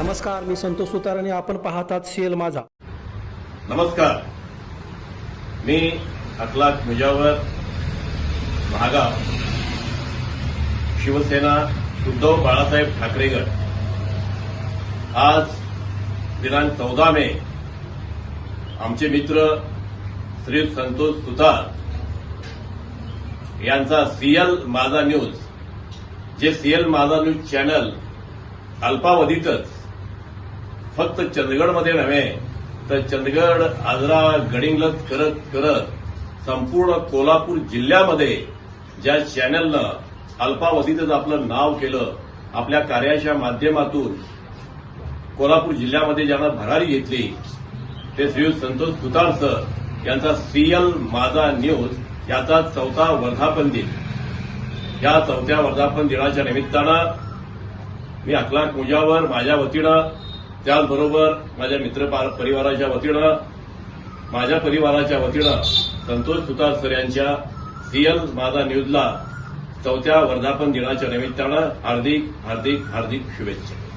नमस्कार मी संतोष सुतार आणि आपण पाहतात सीएल माझा. नमस्कार. मी अखलाक मुजावर महागाव शिवसेना उद्धव बाळासाहेब ठाकरेगड आज दिनांक चौदा मे. आमचे मित्र श्री संतोष सुतार यांचा सीएल माझा न्यूज जे सीएल माझा न्यूज चॅनल अल्पावधीतच फक्त चंदगडमध्ये नव्हे तर चंदगड आजरा गडिंगलत करत करत संपूर्ण कोल्हापूर जिल्ह्यामध्ये ज्या चॅनलनं अल्पावधीतच आपलं नाव केलं आपल्या कार्याच्या माध्यमातून कोल्हापूर जिल्ह्यामध्ये ज्यांना भरारी घेतली ते श्री संतोष सुतार सर यांचा सीएल माझा न्यूज याचा चौथा वर्धापन दिन. या चौथ्या वर्धापन दिनाच्या निमित्तानं मी अखलाक मुजावर माझ्या वतीनं त्याचबरोबर माझ्या मित्र परिवाराच्या वतीनं माझ्या परिवाराच्या वतीनं संतोष सुतार सर यांच्या सीएल माझा न्यूजला चौथ्या वर्धापन दिनाच्या निमित्तानं हार्दिक हार्दिक हार्दिक शुभेच्छा.